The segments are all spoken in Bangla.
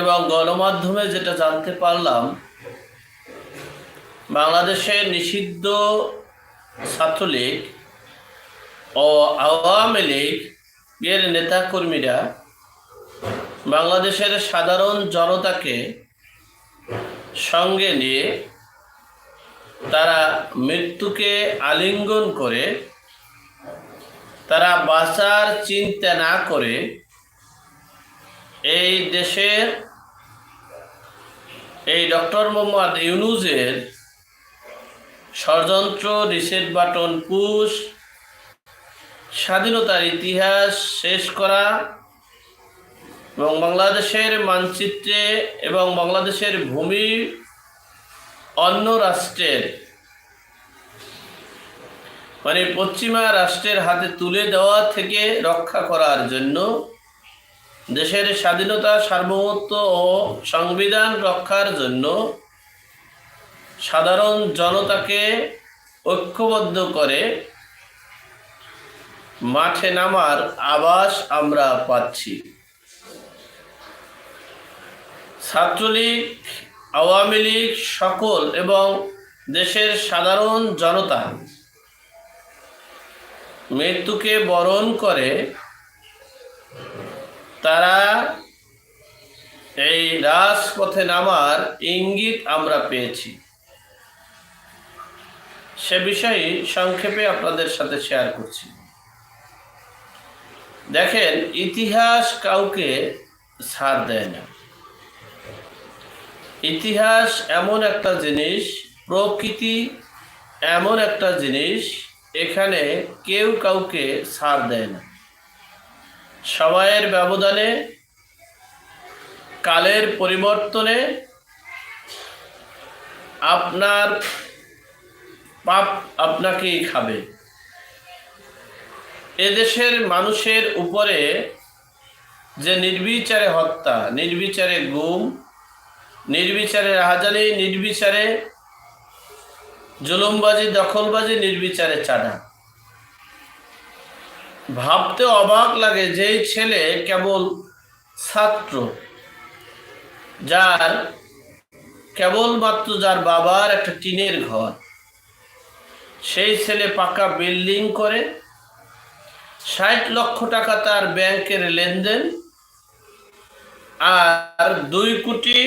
এবং গণমাধ্যমে যেটা জানতে পারলাম, বাংলাদেশে নিষিদ্ধ ছাত্রলীগ ও আওয়ামী লীগ এর নেতাকর্মীরা বাংলাদেশের সাধারণ জনতাকে সঙ্গে নিয়ে তারা মৃত্যুকে আলিঙ্গন করে, তারা বাঁচার চিন্তা না করে এই দেশের এই ডক্টর মোহাম্মদ ইউনুজের ষড়যন্ত্র রিসেট বাটন পুশ, স্বাধীনতার ইতিহাস শেষ করা এবং বাংলাদেশের মানচিত্রে এবং বাংলাদেশের ভূমি অন্য রাষ্ট্রের মানে পশ্চিমা রাষ্ট্রের হাতে তুলে দেওয়া থেকে রক্ষা করার জন্য দেশের স্বাধীনতা, সার্বভৌমত্ব ও সংবিধান রক্ষার জন্য সাধারণ জনতাকে ঐক্যবদ্ধ করে মাঠে নামার আবাস আমরা পাচ্ছি। ছাত্রলীগ, আওয়ামী লীগ সকল এবং দেশের সাধারণ জনতা মৃত্যুকে বরণ করে তারা এই রাজপথে নামার ইঙ্গিত আমরা পেয়েছি। সে বিষয়ে সংক্ষেপে আপনাদের সাথে শেয়ার করছি। দেখেন, ইতিহাস কাউকে ছাড় দেয় না। ইতিহাস এমন একটা জিনিস, প্রকৃতি এমন একটা জিনিস, এখানে কেউ কাউকে ছাড় দেয় না। সময়ের ব্যবধানে, কালের পরিবর্তনে আপনার পাপ আপনাকেই খাবে। এদেশের মানুষের উপরে যে নির্বিচারে হত্যা, নির্বিচারে গুম, নির্বিচারে রাহাজানি, নির্বিচারে জুলুমবাজি, দখলবাজি, নির্বিচারে চাঁদা। ভাবতে অবাক লাগে যেই ছেলে কেবল ছাত্র, যার কেবলমাত্র যার বাবার একটা টিনের ঘর। সেই ছেলে পাকা বিল্ডিং করে, ষাট লক্ষ টাকা তার ব্যাংকের লেনদেন, আর দুই কোটি,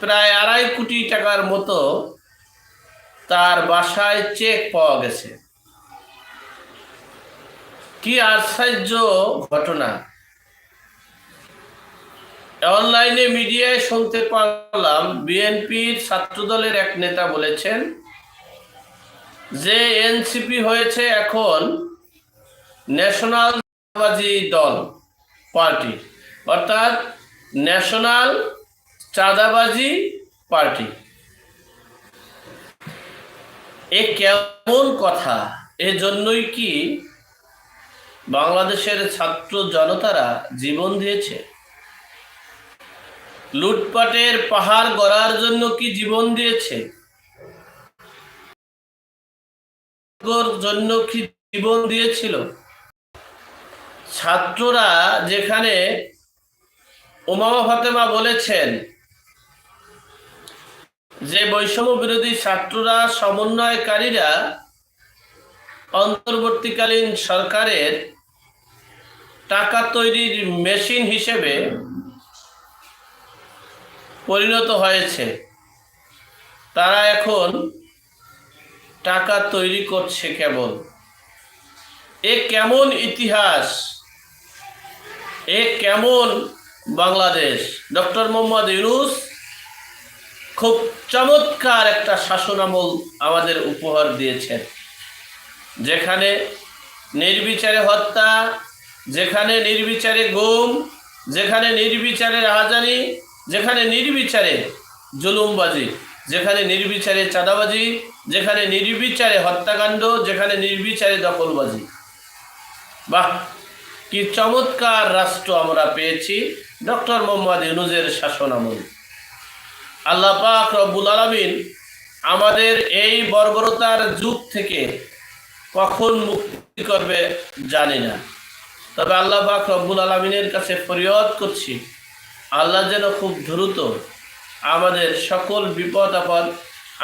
প্রায় আড়াই কোটি টাকার মতো তার বাসায় চেক পাওয়া গেছে। কি আশ্চর্য ঘটনা? অনলাইনে মিডিয়ায় শুনতে পারলাম, বিএনপির ছাত্রদলের এক নেতা বলেছেন, যে এনসিপি হয়েছে এখন ন্যাশনাল দল, পার্টি। অর্থাৎ ন্যাশনাল চাঁদাবাজি পার্টি। এ কেমন কথা? এজন্যই কি বাংলাদেশের ছাত্র জনতারা জীবন দিয়েছে। লুটপাটের পাহাড় গড়ার জন্য কি জীবন দিয়েছে? জন্য কি জীবন দিয়েছিল? ছাত্ররা যেখানে ওমামা ফাতেমা বলেছেন যে বৈষম্য বিরোধী ছাত্ররা সমন্বয়কারীরা অন্তর্বর্তীকালীন সরকারের টাকা তৈরির মেশিন হিসেবে পরিণত হয়েছে। তারা এখন টাকা তৈরি করছে কেবল। এ কেমন ইতিহাস? এ কেমন বাংলাদেশ? ডক্টর মোহাম্মদ ইউনুস খুব চমৎকার একটা শাসনামল আমাদের উপহার দিয়েছেন। যেখানে নির্বিচারে হত্যা যেখানে নির্বিচারে গুম, যেখানে নির্বিচারে রাহাজানি, যেখানে নির্বিচারে জুলুমবাজি, যেখানে নির্বিচারে চাঁদাবাজি, যেখানে নির্বিচারে হত্যাকাণ্ড, যেখানে নির্বিচারে দখলবাজি। বাহ, কি চমৎকার রাষ্ট্র আমরা পেয়েছি ডক্টর মোহাম্মদ ইউনুজের শাসনামল আল্লাহ পাক রব্বুল আলমিন আমাদের এই বর্বরতার যুগ থেকে কখন মুক্তি করবে জানি না। তবে আল্লাহ পাক রব্বুল আলমিনের কাছে ফরিয়াদ করছি, আল্লাহ যেন খুব দ্রুত আমাদের সকল বিপদ আপদ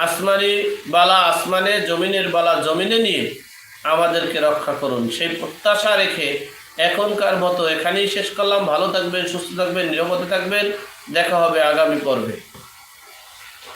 আসমানি বালা, আসমানে জমিনের বালা, জমিনে নিয়ে আমাদেরকে রক্ষা করুন। সেই প্রত্যাশা রেখে এখনকার মতো এখানেই শেষ করলাম। ভালো থাকবেন, সুস্থ থাকবেন, নিরাপদে থাকবেন। দেখা হবে আগামী পর্বে।